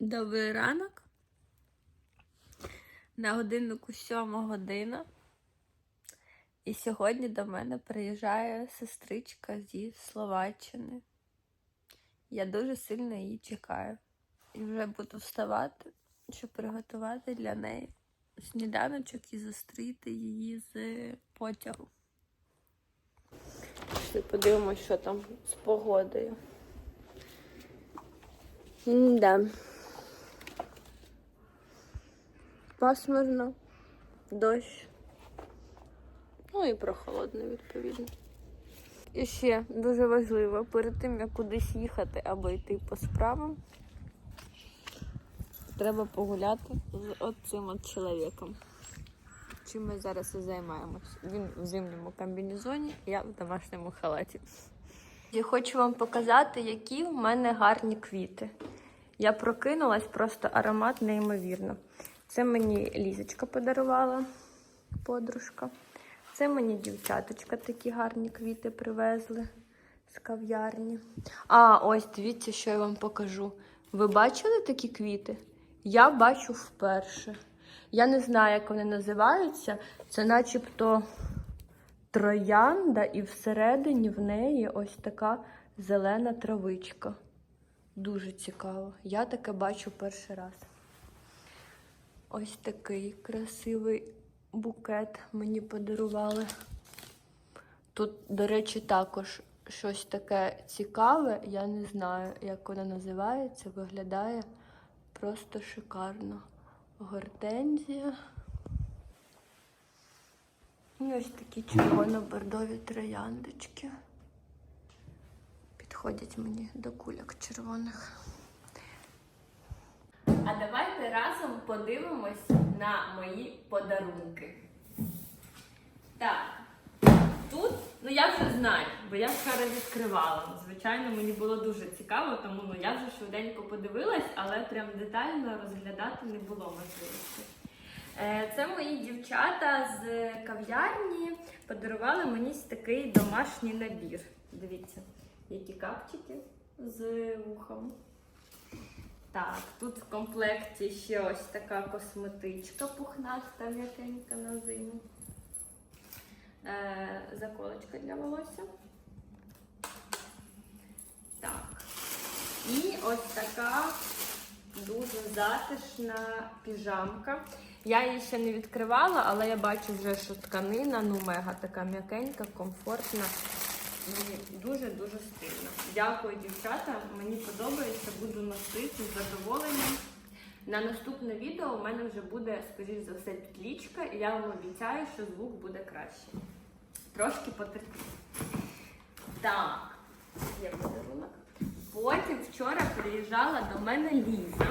Добрий ранок. На годиннику сьома година. І сьогодні до мене приїжджає сестричка зі Словаччини. Я дуже сильно її чекаю. І вже буду вставати, щоб приготувати для неї сніданочок і зустріти її з потягу. Подивимось, що там з погодою. М-да. Пасмурно, дощ. Ну і прохолодно, відповідно. І ще дуже важливо, перед тим як кудись їхати або йти по справам, треба погуляти з оцим чоловіком. Чим ми зараз і займаємось. Він в зимньому комбінезоні, я в домашньому халаті. Я хочу вам показати, які в мене гарні квіти. Я прокинулась, просто аромат неймовірно. Це мені Лізочка подарувала, подружка. Це мені дівчаточка такі гарні квіти привезли з кав'ярні. А, ось дивіться, що я вам покажу. Ви бачили такі квіти? Я бачу вперше. Я не знаю, як вони називаються. Це начебто троянда, і всередині в неї ось така зелена травичка. Дуже цікаво. Я таке бачу перший раз. Ось такий красивий букет мені подарували. Тут, до речі, також щось таке цікаве. Я не знаю, як воно називається. Виглядає просто шикарно. Гортензія. І ось такі червоно-бордові трояндочки. Підходять мені до кульок червоних. А давайте разом подивимось на мої подарунки. Так, тут, ну я вже знаю, бо я вчора відкривала. Звичайно, мені було дуже цікаво, тому ну, я вже швиденько подивилась, але прям детально розглядати не було можливості. Е, Це мої дівчата з кав'ярні подарували мені такий домашній набір. Дивіться, які капчики з вухом. Так, тут в комплекті ще ось така косметичка пухнаста, м'якенька на зиму. Е, заколочка для волосся. Так. І ось така дуже затишна піжамка. Я її ще не відкривала, але я бачу вже, що тканина, ну мега така м'якенька, комфортна. Мені дуже-дуже стильно. Дякую, дівчата. Мені подобається, буду носити з задоволенням. На наступне відео у мене вже буде, скоріш за все, підлічка, і я вам обіцяю, що звук буде краще. Трошки потерпіть. Так, є подарунок. Потім вчора приїжджала до мене Ліза,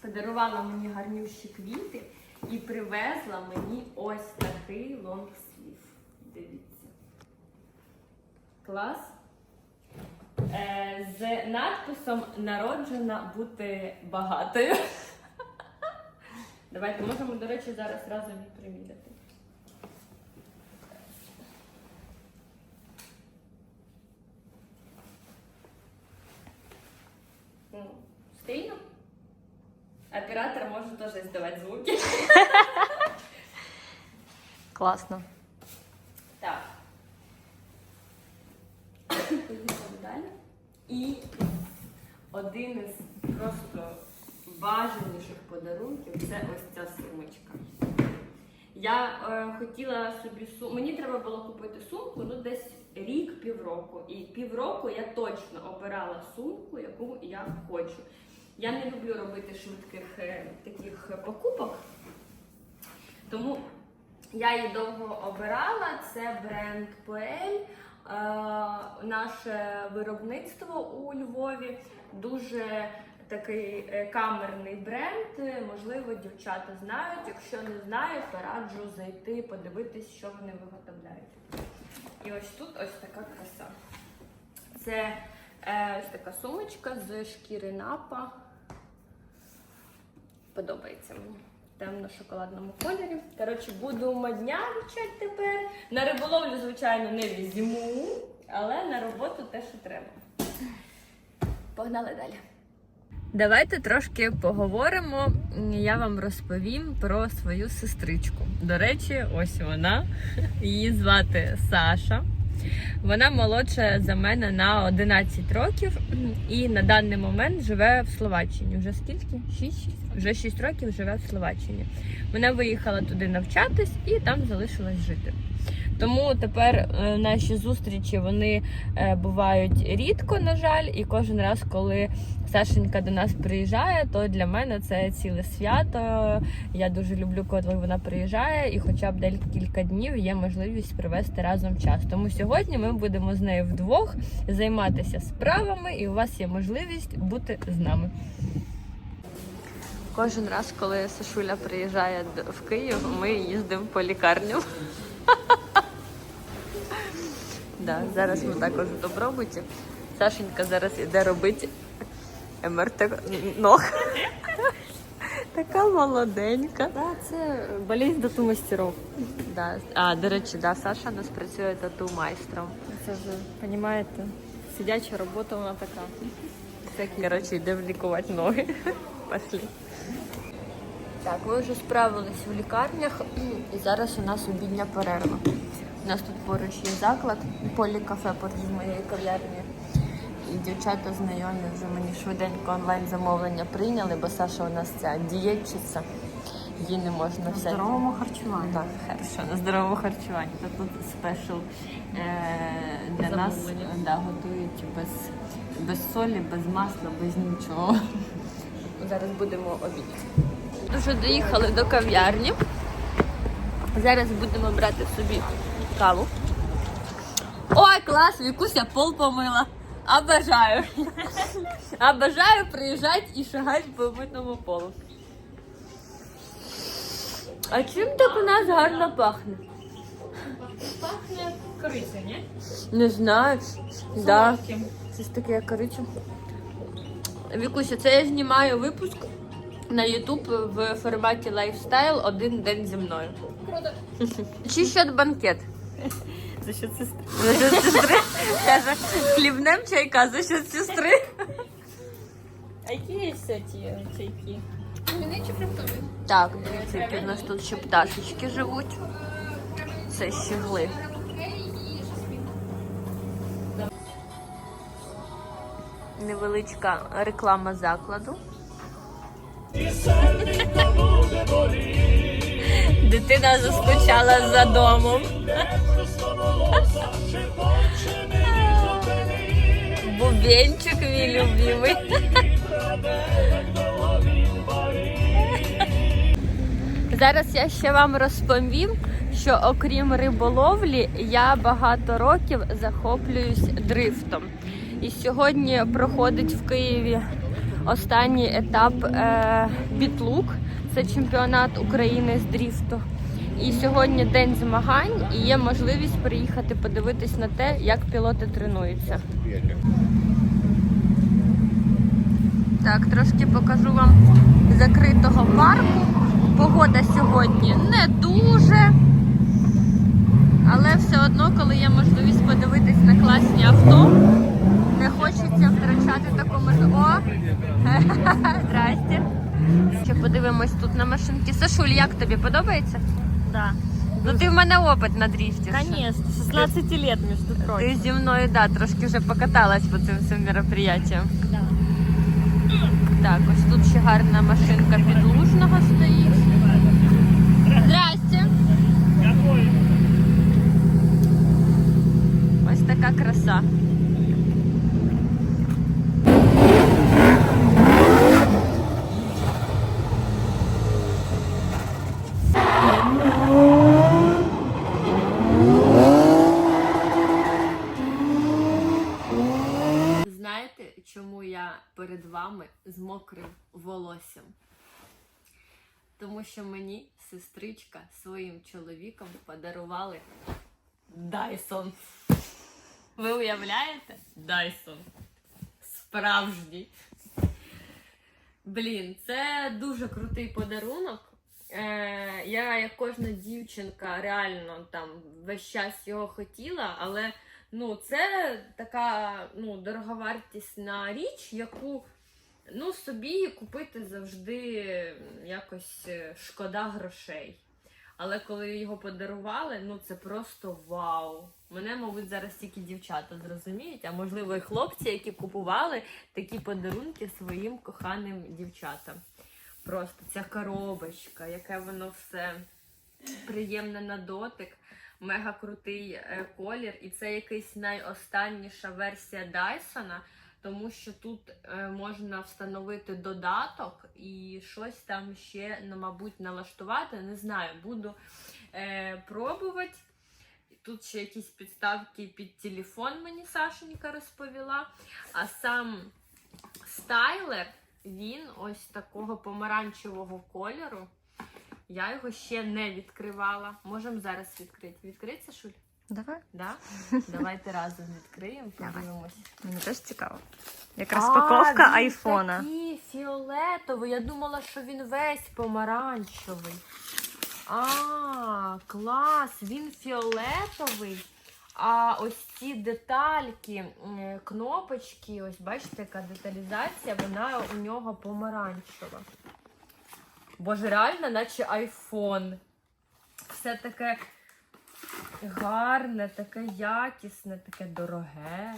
подарувала мені гарнющі квіти і привезла мені ось такий лонгслів. Дивіться. Клас. Е, з надписом Народжена бути багатою. Давайте можемо, до речі, зараз разом приміряти. Ну, Стильно? Оператор може теж здавати звуки. Класно. Так. Поїхали далі. І один із просто бажаніших подарунків це ось ця сумочка. Я е, хотіла собі сумку. Мені треба було купити сумку ну десь рік, півроку. І півроку я точно обирала сумку, яку я хочу. Я не люблю робити швидких е, таких покупок. Тому я її довго обирала. Це бренд Поель. Е, Наше виробництво у Львові дуже такий е, камерний бренд. Можливо, дівчата знають. Якщо не знають, то раджу зайти, подивитись, що вони виготовляють. І ось тут ось така краса. Це е, ось така сумочка з шкіри напа. Подобається мені. Темно-шоколадному кольорі. Коротше, буду моднявчати тепер. На риболовлю, звичайно, не візьму, але на роботу те, що треба. Погнали далі. Давайте трошки поговоримо. Я вам розповім про свою сестричку. До речі, ось вона. Її звати Саша. Вона молодша за мене на 11 років і на даний момент живе в Словаччині. Вже скільки? 6? Вже 6 років живе в Словаччині. Вона виїхала туди навчатись і там залишилась жити. Тому тепер е, наші зустрічі вони е, бувають рідко, на жаль, і кожен раз, коли Сашенька до нас приїжджає, то для мене це ціле свято. Я дуже люблю, коли вона приїжджає, і хоча б декілька днів є можливість провести разом час. Тому сьогодні ми будемо з нею вдвох займатися справами, і у вас є можливість бути з нами. Кожен раз, коли Сашуля приїжджає в Київ, ми їздимо по лікарням. Да, зараз ми також в Добробуті. Сашенька зараз іде робити МРТ ног. Така молоденька. Да, це болезнь тату мастеров. Да. А, до речі, да, Саша у нас працює тату майстром. Це вже, розумієте, сидяча робота вона така. Всякі, коротше, йдемо лікувати ноги. Пошли. Так, ми вже справились в лікарнях, і зараз у нас обідня перерва. У нас тут поруч є заклад, полікафе поруч з моєю кав'ярнею. І дівчата знайомі вже мені швиденько онлайн замовлення прийняли, бо Саша у нас ця дієтчиця. Їй не можна На все. здоровому харчуванні. Так, хорошо, на здоровому харчуванні. То тут спешл е, для нас да, готують без, без солі, без масла, без нічого. Зараз будемо обідати. Дуже доїхали до кав'ярні. Зараз будемо брати собі каву. Ой, клас, Вікуся пол помила. Обожаю. Обожаю приїжджати і шагати по митному полу. А чим так у нас гарно пахне? Пахне кориця, ні? Не знаю. Да. Це ж таке кориче. Вікуся, це я знімаю випуск на YouTube в форматі лайфстайл один день зі мною. Круто. Чи ще банкет? За що сестри? За що сестри? Каже, хлібнем чайка, за що сестри? А які є ці чайки? Фруктові? Так, дивіться, які в нас тут ще пташечки живуть. Це щегли. Невеличка реклама закладу. Дитина заскучала за домом. Бубенчик мій любимий. Зараз я ще вам розповім, що окрім риболовлі, я багато років захоплююсь дрифтом. І сьогодні проходить в Києві останній етап е, Бітлук. Це чемпіонат України з дрифту. І сьогодні день змагань, і є можливість приїхати подивитись на те, як пілоти тренуються. Так, трошки покажу вам закритого парку. Погода сьогодні не дуже. Але все одно, коли є можливість подивитись на класні авто, не хочеться втрачати таку можливість. О! Здрасте. Ще подивимось тут на машинки. Сашуль, як тобі подобається? Да. Ну ти в мене опит на дріфті. Конечно, 16 лет, между Ти прочим. зі мною да, трошки вже покаталась по цим всім мероприятиям. Да. Так, ось тут ще гарна машинка підлужного стоїть. Здрасте. Ось така краса. Знаєте, чому я перед вами з мокрим волоссям? Тому що мені сестричка своїм чоловіком подарували Дайсон. Ви уявляєте? Дайсон. Справжній. Блін, це дуже крутий подарунок. Е, я, як кожна дівчинка, реально там весь час його хотіла, але ну, це така ну, дороговартісна річ, яку Ну, собі купити завжди якось е, шкода грошей. Але коли його подарували, ну це просто вау. Мене, мабуть, зараз тільки дівчата зрозуміють, а можливо і хлопці, які купували такі подарунки своїм коханим дівчатам. Просто ця коробочка, яке воно все приємне на дотик, мега крутий е, колір. І це якийсь найостанніша версія Дайсона, тому що тут е, можна встановити додаток і щось там ще, ну, мабуть, налаштувати. Не знаю, буду е, пробувати. Тут ще якісь підставки під телефон мені Сашенька розповіла. А сам стайлер, він ось такого помаранчевого кольору. Я його ще не відкривала. Можемо зараз відкрити. Відкриться, Шуль? Давай. Да? Давайте разом відкриємо, подивимось. Мені теж цікаво. Як розпаковка він айфона. Такий фіолетовий. Я думала, що він весь помаранчевий. А, клас! Він фіолетовий. А ось ці детальки, кнопочки, ось бачите, яка деталізація, вона у нього помаранчева. Боже, реально, наче айфон. Все таке гарне, таке якісне, таке дороге.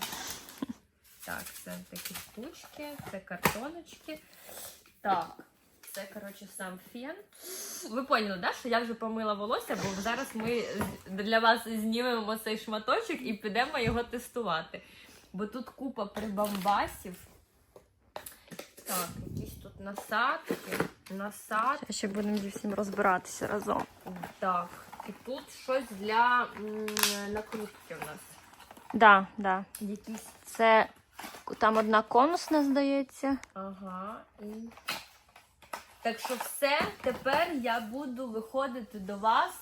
Так, це такі штучки, це картоночки. Так, це, коротше, сам фен. Ви поняли, да, що я вже помила волосся, бо зараз ми для вас знімемо цей шматочок і підемо його тестувати. Бо тут купа прибамбасів. Так, якісь тут насадки, насадки. Ще будемо зі всім розбиратися разом. Так, і тут щось для накрутки у нас. Да, да. Якісь Це там одна конусна, здається. Ага. І... Так що все, тепер я буду виходити до вас.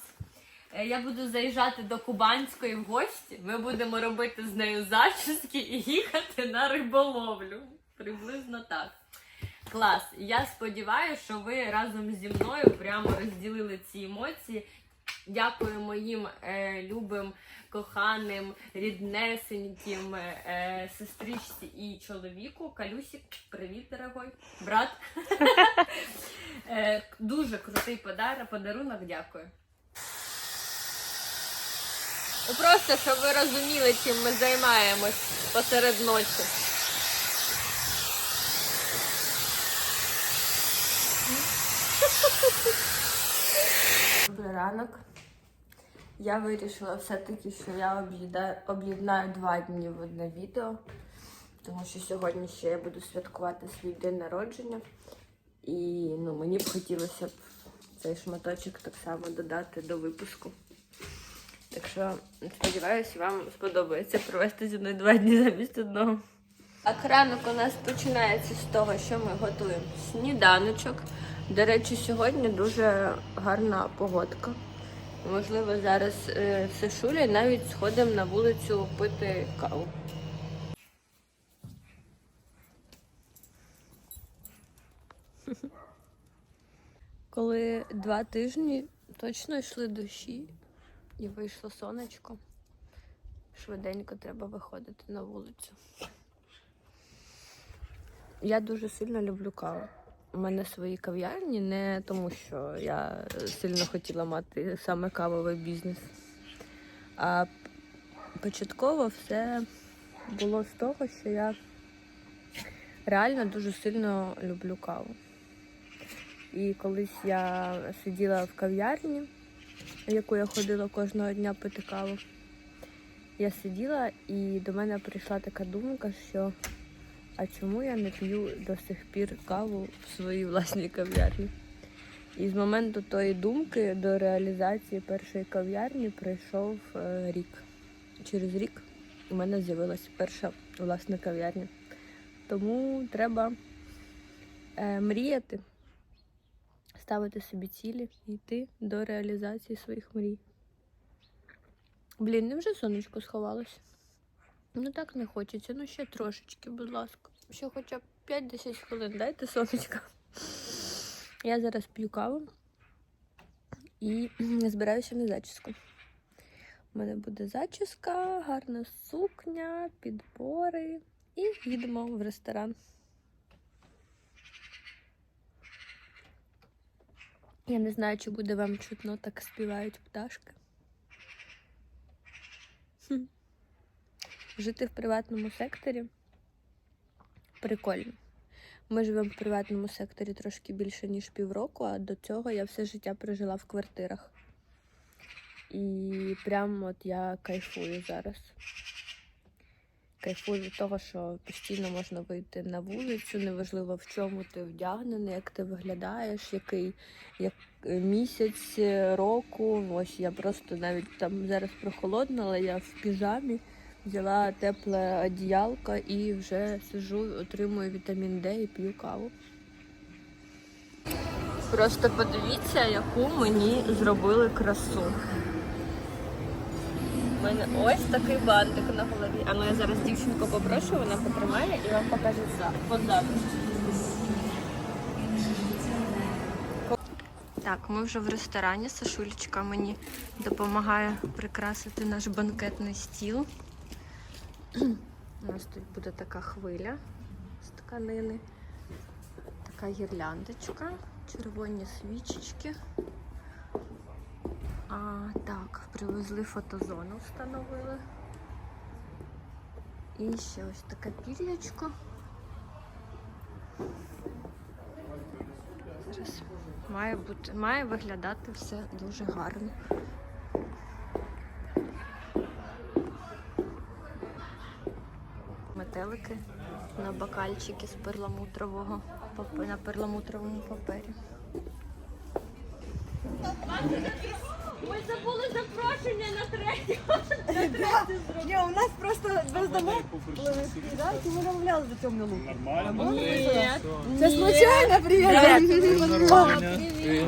Е, Я буду заїжджати до Кубанської в гості. Ми будемо робити з нею зачіски і їхати на риболовлю. Приблизно так. Клас. Я сподіваюся, що ви разом зі мною прямо розділили ці емоції. Дякую моїм е, любим, коханим, ріднесеньким е, сестричці і чоловіку. Калюсік, привіт, дорогой брат. е, дуже крутий подар, подарунок, дякую. Ну, Просто щоб ви розуміли, чим ми займаємось посеред ночі. Добрий ранок. Я вирішила все-таки, що я об'єднаю два дні в одне відео, тому що сьогодні ще я буду святкувати свій день народження. І ну, мені б хотілося б цей шматочок так само додати до випуску. Так що сподіваюся, вам сподобається провести зі мною два дні замість одного. Так, ранок у нас починається з того, що ми готуємо сніданочок. До речі, сьогодні дуже гарна погодка. Можливо, зараз е, з Сашулею навіть сходимо на вулицю пити каву. Коли два тижні точно йшли дощі і вийшло сонечко, швиденько треба виходити на вулицю. Я дуже сильно люблю каву. У мене свої кав'ярні не тому, що я сильно хотіла мати саме кавовий бізнес. А початково все було з того, що я реально дуже сильно люблю каву. І колись я сиділа в кав'ярні, в яку я ходила кожного дня пити каву. Я сиділа і до мене прийшла така думка, що а чому я не п'ю до сих пір каву в своїй власній кав'ярні? І з моменту тої думки до реалізації першої кав'ярні пройшов е, рік. Через рік у мене з'явилася перша власна кав'ярня. Тому треба е, мріяти, ставити собі цілі і йти до реалізації своїх мрій. Блін, невже сонечко сховалося? Ну так не хочеться. Ну ще трошечки, будь ласка ще хоча б 5-10 хвилин, дайте сонечка. Я зараз п'ю каву і збираюся на зачіску. У мене буде зачіска, гарна сукня, підбори. І їдемо в ресторан. Я не знаю, чи буде вам чутно, так співають пташки. Хм. Жити в приватному секторі прикольно. Ми живемо в приватному секторі трошки більше, ніж півроку, а до цього я все життя прожила в квартирах. І прям от я кайфую зараз. Кайфую від того, що постійно можна вийти на вулицю, неважливо в чому ти вдягнений, як ти виглядаєш, який як е, місяць е, року. Ось я просто навіть там зараз прохолодно, але я в піжамі взяла тепле одіялко і вже сижу, отримую вітамін Д і п'ю каву. Просто подивіться, яку мені зробили красу. У мене ось такий бантик на голові. А ну я зараз дівчинку попрошу, вона потримає і вам покаже позаду. Так, ми вже в ресторані. Сашулечка мені допомагає прикрасити наш банкетний стіл. У нас тут буде така хвиля з тканини, така гірляндочка, червоні свічечки. А, так, привезли фотозону, встановили. І ще ось таке пір'ячко. Має бути, має виглядати все дуже гарно. Метелики на бокальчики з перламутрового на перламутровому папері. Ми забули запрошення на третє. Ні, у нас просто без домов і ми замовляли за цьому лук. Це случайно, привіт.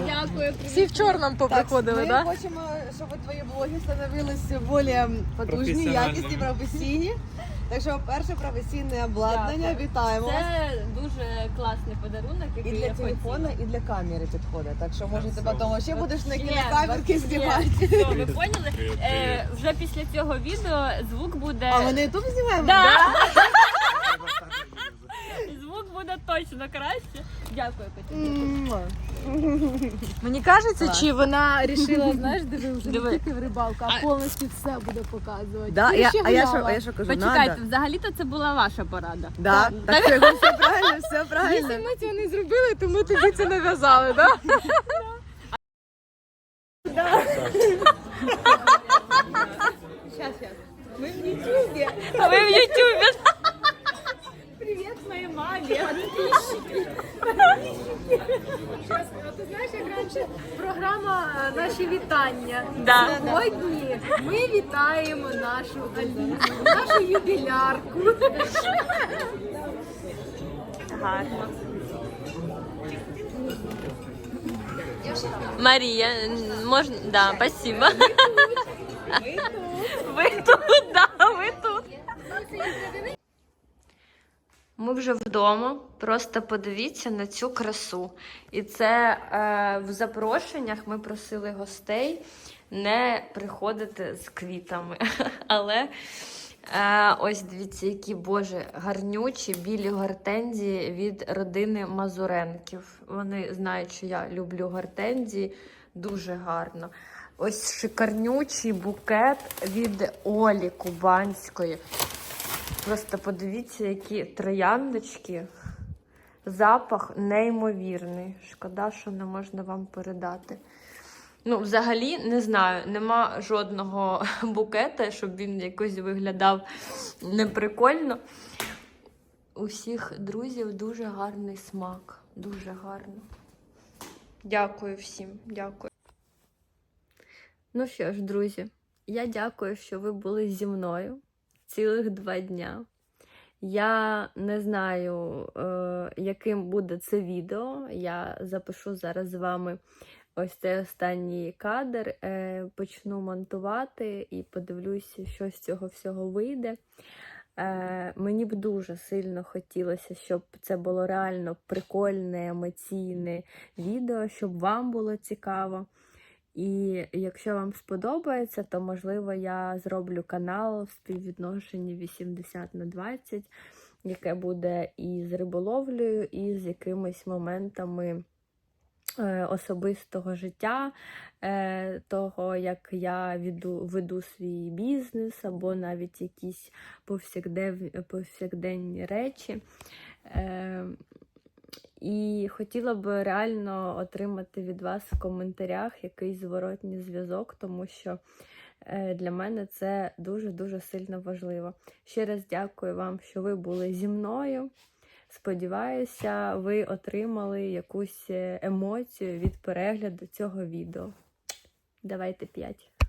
Дякую. Всі в чорному поприходили, Ми хочемо, щоб твої блоги становилися більш потужні, якісні, професійні. Так що, перше професійне обладнання, Дякую. вітаємо вас. Це дуже класний подарунок, І для я телефона, і для камери підходить. Так що можете потім ще будеш на кінокамерки знімати. Все, ви поняли? Е, вже після цього відео звук буде. А ми на ютуб знімаємо? Да. Звук буде точно краще. Дякую, Катя. Мені кажеться, чи вона рішила, знаєш, диви вже Диви. не тільки в рибалку, а повністю все буде показувати. Да, Ти я, ще а я що, а я що кажу, Почекайте, надо? взагалі-то це була ваша порада. Да, так що все правильно, все правильно. Якщо ми цього не зробили, то ми тобі це нав'язали, так? Ви в Ютубі. Привіт моїй мамі. Ти знаєш, як раніше програма наші вітання. Да. Сьогодні ми вітаємо нашу Аліну, нашу юбілярку. Гарно. Марія, можна. Да, спасибо. Ви тут, ви тут. Ми вже вдома. Просто подивіться на цю красу. І це е, в запрошеннях ми просили гостей не приходити з квітами. Але е, ось дивіться, які боже гарнючі білі гортензії від родини Мазуренків. Вони знають, що я люблю гортензії. Дуже гарно. Ось шикарнючий букет від Олі Кубанської. Просто подивіться, які трояндочки. Запах неймовірний. Шкода, що не можна вам передати. Ну, взагалі, не знаю, нема жодного букета, щоб він якось виглядав неприкольно. У всіх друзів дуже гарний смак. Дуже гарно. Дякую всім, дякую. Ну що ж, друзі, я дякую, що ви були зі мною цілих два дня. Я не знаю, е, яким буде це відео. Я запишу зараз з вами ось цей останній кадр, е, почну монтувати і подивлюся, що з цього всього вийде. Е, мені б дуже сильно хотілося, щоб це було реально прикольне, емоційне відео, щоб вам було цікаво. І якщо вам сподобається, то можливо я зроблю канал в співвідношенні 80 на 20, яке буде і з риболовлею, і з якимись моментами е, особистого життя, е, того, як я веду, веду свій бізнес, або навіть якісь повсякденні речі. І хотіла б реально отримати від вас в коментарях якийсь зворотній зв'язок, тому що е, для мене це дуже-дуже сильно важливо. Ще раз дякую вам, що ви були зі мною. Сподіваюся, ви отримали якусь е, емоцію від перегляду цього відео. Давайте п'ять.